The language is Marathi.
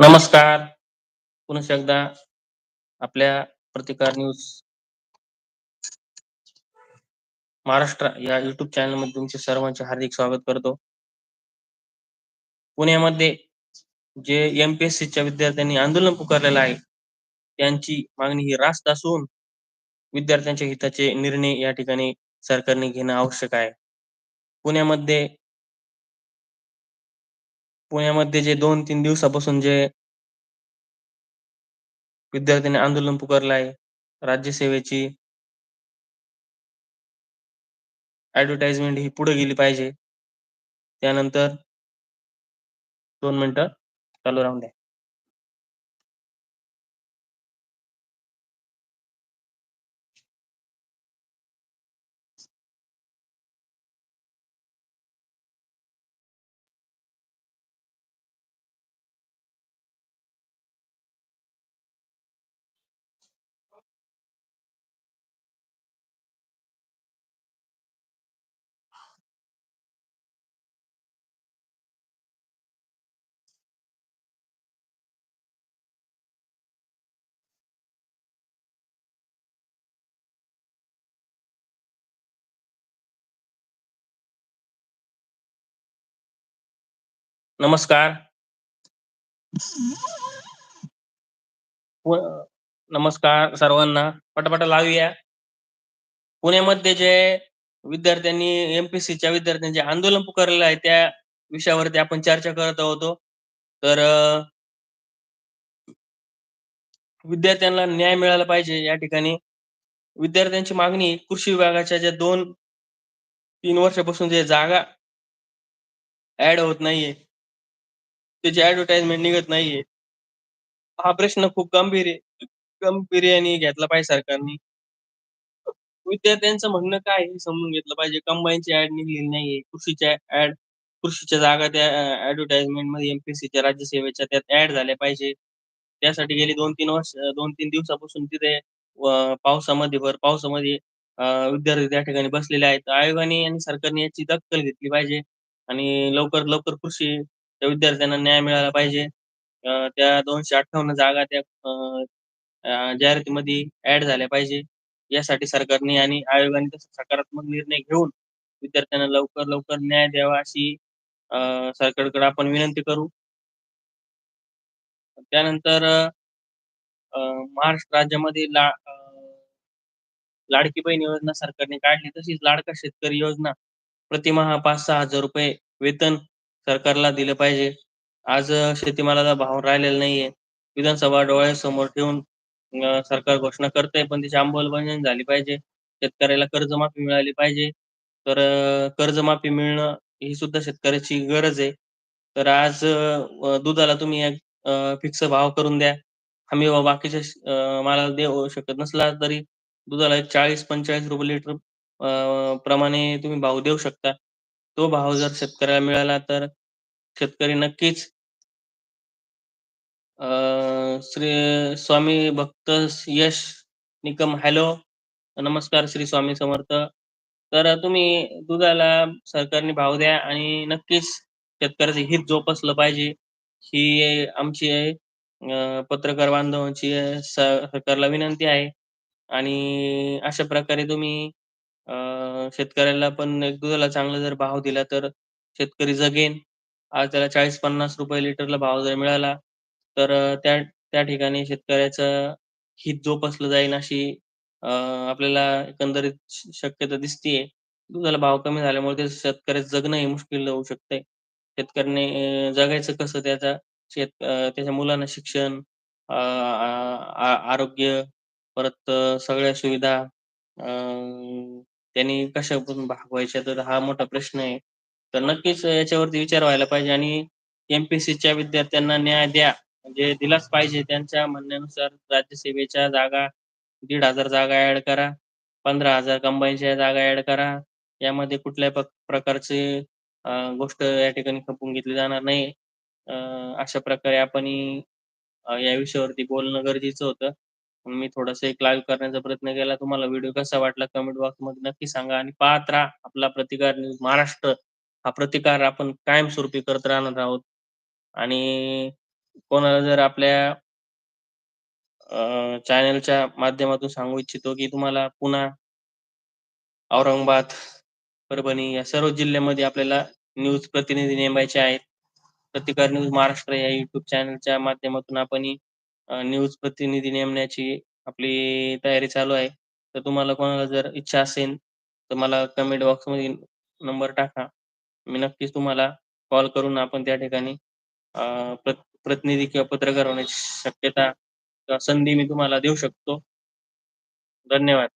नमस्कार. पुन्हा एकदा आपल्या प्रतिकार न्यूज महाराष्ट्र या युट्यूब चॅनलमध्ये तुमचे सर्वांचे हार्दिक स्वागत करतो. पुण्यामध्ये जे एम-पी-एस-सीच्या विद्यार्थ्यांनी आंदोलन पुकारलेलं आहे. त्यांची मागणी ही रास्त असून विद्यार्थ्यांच्या हिताचे निर्णय या ठिकाणी सरकारने घेणं आवश्यक आहे. पुण्यामध्ये पुण्यामध्ये जे दोन तीन दिवसापासून जे विद्यार्थ्यांनी आंदोलन पुकारलं आहे. राज्यसेवेची ऍडव्हर्टाइजमेंट ही पुढे गेली पाहिजे. त्यानंतर दोन मिनिटं चालू राहून द्या. नमस्कार. नमस्कार सर्वांना. पटापटा लावूया. पुण्यामध्ये जे विद्यार्थ्यांनी एमपीसीच्या विद्यार्थ्यांनी जे आंदोलन पुकारलेलं आहे त्या विषयावरती आपण चर्चा करत आहोत. तर विद्यार्थ्यांना न्याय मिळाला पाहिजे या ठिकाणी विद्यार्थ्यांची मागणी कृषी विभागाच्या ज्या दोन तीन वर्षापासून जे जागा ऍड होत नाहीये. त्याची ऍडव्हर्टाइजमेंट निघत नाहीये. हा प्रश्न खूप गंभीर आहे. गंभीर्याने घेतला पाहिजे सरकारने विद्यार्थ्यांचं म्हणणं काय हे समजून घेतलं पाहिजे. कंबाईनची ऍड निघलेली नाहीये. कृषीच्या ऍड कृषीच्या जागा त्या ऍडव्हर्टाइजमेंटमध्ये एम-पी-एस-सीच्या राज्यसेवेच्या त्यात ऍड झाल्या पाहिजे. त्यासाठी गेली दोन तीन वर्ष दोन तीन दिवसापासून तिथे पावसामध्ये भर पावसामध्ये विद्यार्थी त्या ठिकाणी बसलेले आहेत. आयोगाने आणि सरकारने याची दखल घेतली पाहिजे आणि लवकर लवकर कृषी त्या विद्यार्थ्यांना न्याय मिळाला पाहिजे. त्या दोनशे अठ्ठावन्न जागा त्या जाहिरातीमध्ये ऍड झाल्या पाहिजे. यासाठी सरकारने आणि आयोगाने सकारात्मक निर्णय घेऊन विद्यार्थ्यांना लवकर लवकर न्याय द्यावा अशी सरकारकडे आपण विनंती करू. त्यानंतर महाराष्ट्र राज्यामध्ये ला लाडकी बहीण योजना सरकारने काढली तशीच लाडका शेतकरी योजना प्रतिमहा पाच सहा हजार रुपये वेतन सरकारला दिलं पाहिजे. आज शेतीमालाला भाव राहिलेला नाहीये. विधानसभा डोळ्यासमोर ठेवून सरकार घोषणा करतंय पण त्याची अंमलबजावणी झाली पाहिजे. शेतकऱ्याला कर्जमाफी मिळाली पाहिजे. तर कर्जमाफी मिळणं ही सुद्धा शेतकऱ्याची गरज आहे. तर आज दुधाला तुम्ही एक फिक्स भाव करून द्या. हमी भाव बाकीच्या मालाला देऊ शकत नसला तरी दुधाला एक चाळीस पंचेचाळीस रुपये लिटर प्रमाणे तुम्ही भाव देऊ शकता. तो भाव जर शेतकऱ्याला मिळाला तर शेतकरी नक्कीच श्री स्वामी भक्त यश निकम हॅलो नमस्कार श्री स्वामी समर्थ. तर तुम्ही दुधाला सरकारने भाव द्या आणि नक्कीच शेतकऱ्याचं हित जोपासलं पाहिजे. ही आमची पत्रकार बांधवांची सरकारला विनंती आहे. आणि अशा प्रकारे तुम्ही शेतकऱ्याला पण एक दुधाला चांगला जर भाव दिला तर शेतकरी जगेन. आज त्याला चाळीस पन्नास रुपये लिटरला भाव जर मिळाला तर त्या त्या ठिकाणी शेतकऱ्याचं हित जोपासलं जाईल अशी आपल्याला एकंदरीत शक्यता दिसतीये. दुधाला भाव कमी झाल्यामुळे ते शेतकऱ्याचं जगणं हे मुश्किल होऊ शकतंय. शेतकऱ्याने जगायचं कसं त्याचा शेत त्याच्या मुलांना शिक्षण आरोग्य परत सगळ्या सुविधा त्यांनी कशातून भागवायच्या तर हा मोठा प्रश्न आहे. तर नक्कीच याच्यावरती विचार व्हायला पाहिजे आणि एमपीसीच्या विद्यार्थ्यांना न्याय द्या. म्हणजे दिलाच पाहिजे. त्यांच्या म्हणण्यानुसार राज्यसेवेच्या जागा दीड हजार जागा ऍड करा. पंधरा हजार कंबाईनच्या जागा ऍड करा. यामध्ये कुठल्या प्रकारचे गोष्ट या ठिकाणी खपून घेतली जाणार नाही. अशा प्रकारे आपण या विषयावरती बोलणं गरजेचं होतं. मी थोडंसं एक लाईव्ह करण्याचा प्रयत्न केला. तुम्हाला व्हिडिओ कसा वाटला कमेंट बॉक्समध्ये नक्की सांगा आणि पाहत राहा आपला प्रतिकार न्यूज महाराष्ट्र. हा प्रतिकार आपण कायमस्वरूपी करत राहणार आहोत. आणि कोणाला जर आपल्या अ, चॅनलच्या माध्यमातून सांगू इच्छितो की तुम्हाला पुन्हा औरंगाबाद, परभणी या सर्व जिल्ह्यामध्ये आपल्याला न्यूज प्रतिनिधी नेमायचे आहेत. प्रतिकार न्यूज महाराष्ट्र या युट्यूब चॅनलच्या माध्यमातून आपणही न्यूज प्रतिनिधी नेमण्याची आपली तयारी चालू आहे. तर तुम्हाला कोणाला जर इच्छा असेल, तर मला कमेंट बॉक्समध्ये नंबर टाका. मी नक्कीच तुम्हाला कॉल करून आपण त्या ठिकाणी प्रतिनिधी किंवा पत्रकार होण्याची शक्यता किंवा संधी मी तुम्हाला देऊ शकतो. धन्यवाद.